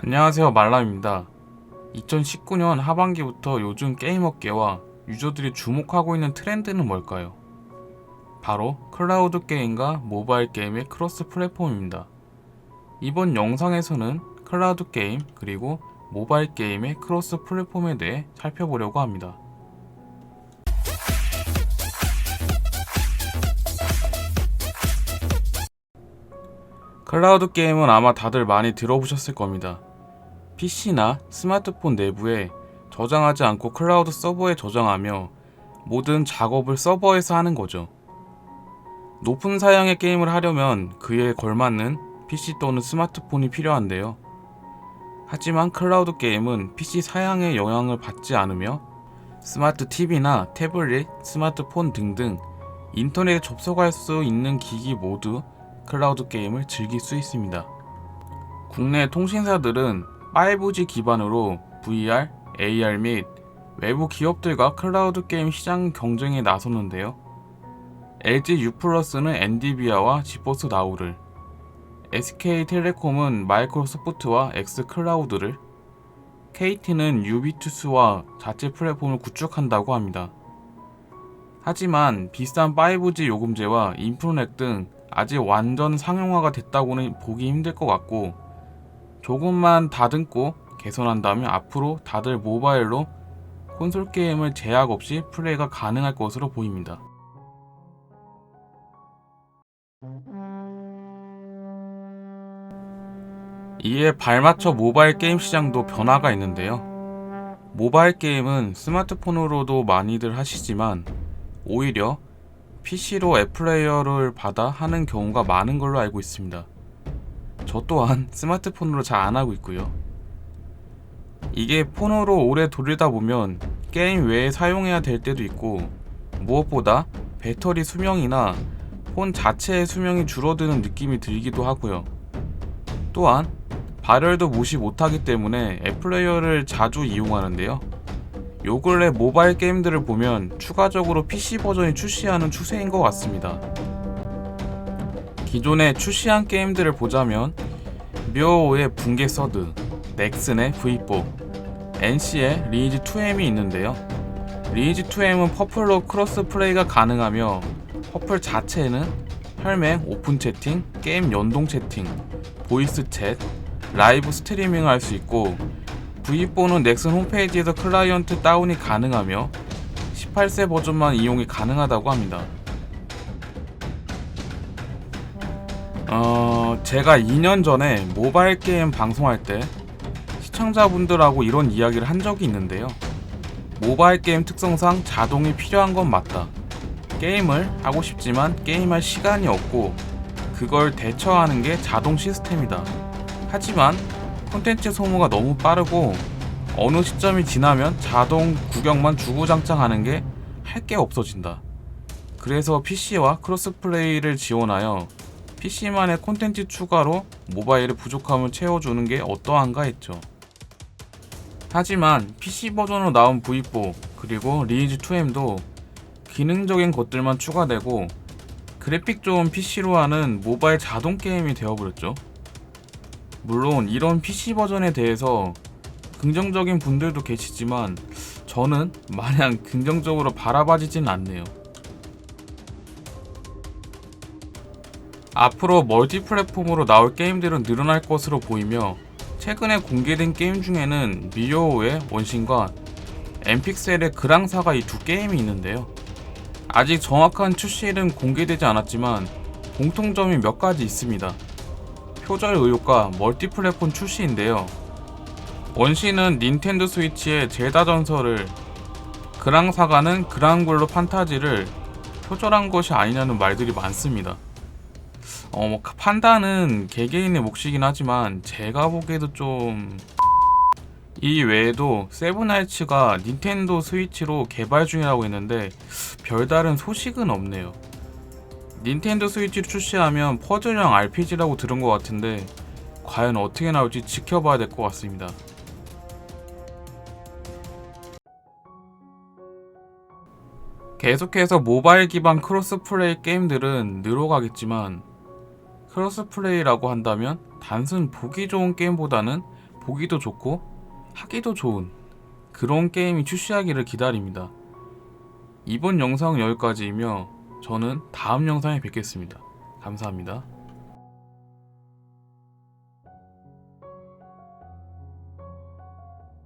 안녕하세요 말람입니다. 2019년 하반기부터 요즘 게임업계와 유저들이 주목하고 있는 트렌드는 뭘까요? 바로 클라우드 게임과 모바일 게임의 크로스 플랫폼입니다. 이번 영상에서는 클라우드 게임 그리고 모바일 게임의 크로스 플랫폼에 대해 살펴보려고 합니다. 클라우드 게임은 아마 다들 많이 들어보셨을 겁니다. PC나 스마트폰 내부에 저장하지 않고 클라우드 서버에 저장하며 모든 작업을 서버에서 하는 거죠. 높은 사양의 게임을 하려면 그에 걸맞는 PC 또는 스마트폰이 필요한데요. 하지만 클라우드 게임은 PC 사양의 영향을 받지 않으며 스마트 TV나 태블릿, 스마트폰 등등 인터넷에 접속할 수 있는 기기 모두 클라우드 게임을 즐길 수 있습니다. 국내 통신사들은 5G 기반으로 VR, AR 및 외부 기업들과 클라우드 게임 시장 경쟁에 나섰는데요. LG U+는 엔디비아와 지포스 나우를, SK텔레콤은 마이크로소프트와 엑스클라우드를, KT는 유비투스와 자체 플랫폼을 구축한다고 합니다. 하지만 비싼 5G 요금제와 인프로넥 등 아직 완전 상용화가 됐다고는 보기 힘들 것 같고 조금만 다듬고 개선한다면 앞으로 다들 모바일로 콘솔 게임을 제약 없이 플레이가 가능할 것으로 보입니다. 이에 발맞춰 모바일 게임 시장도 변화가 있는데요. 모바일 게임은 스마트폰으로도 많이들 하시지만 오히려 PC로 앱플레이어를 받아 하는 경우가 많은 걸로 알고 있습니다. 저 또한 스마트폰으로 잘 안 하고 있고요. 이게 폰으로 오래 돌리다 보면 게임 외에 사용해야 될 때도 있고 무엇보다 배터리 수명이나 폰 자체의 수명이 줄어드는 느낌이 들기도 하고요. 또한 발열도 무시 못하기 때문에 앱플레이어를 자주 이용하는데요. 요 근래 모바일 게임들을 보면 추가적으로 PC 버전이 출시하는 추세인 것 같습니다. 기존에 출시한 게임들을 보자면 묘오의 붕괴 서드, 넥슨의 V4, NC의 리니지 2M이 있는데요. 리니지 2M은 퍼플로 크로스 플레이가 가능하며 퍼플 자체는 혈맹 오픈 채팅, 게임 연동 채팅, 보이스 챗, 라이브 스트리밍을 할 수 있고 V4는 넥슨 홈페이지에서 클라이언트 다운이 가능하며 18세 버전만 이용이 가능하다고 합니다. 어, 제가 2년 전에 모바일 게임 방송할 때 시청자분들하고 이런 이야기를 한 적이 있는데요. 모바일 게임 특성상 자동이 필요한 건 맞다. 게임을 하고 싶지만 게임할 시간이 없고 그걸 대처하는 게 자동 시스템이다. 하지만 콘텐츠 소모가 너무 빠르고 어느 시점이 지나면 자동 구경만 주구장창하는 게 할 게 없어진다. 그래서 PC와 크로스플레이를 지원하여 PC만의 콘텐츠 추가로 모바일의 부족함을 채워주는 게 어떠한가 했죠. 하지만 PC 버전으로 나온 V4 그리고 리니지 2M도 기능적인 것들만 추가되고 그래픽 좋은 PC로 하는 모바일 자동 게임이 되어버렸죠. 물론 이런 PC 버전에 대해서 긍정적인 분들도 계시지만 저는 마냥 긍정적으로 바라봐지진 않네요. 앞으로 멀티 플랫폼으로 나올 게임들은 늘어날 것으로 보이며 최근에 공개된 게임 중에는 미오의 원신과 엠픽셀의 그랑사가 이 두 게임이 있는데요. 아직 정확한 출시일은 공개되지 않았지만 공통점이 몇 가지 있습니다. 표절 의혹과 멀티 플랫폼 출시인데요. 원신은 닌텐도 스위치의 제다 전설을 그랑사가는 그랑블루 판타지를 표절한 것이 아니냐는 말들이 많습니다. 어, 뭐 판단은 개개인의 몫이긴 하지만 제가 보기에도 좀... 이 외에도 세븐나이츠가 닌텐도 스위치로 개발 중이라고 했는데 별다른 소식은 없네요. 닌텐도 스위치를 출시하면 퍼즐형 RPG라고 들은 것 같은데 과연 어떻게 나올지 지켜봐야 될 것 같습니다. 계속해서 모바일 기반 크로스 플레이 게임들은 늘어가겠지만 크로스 플레이라고 한다면 단순 보기 좋은 게임보다는 보기도 좋고 하기도 좋은 그런 게임이 출시하기를 기다립니다. 이번 영상은 여기까지이며 저는 다음 영상에 뵙겠습니다. 감사합니다.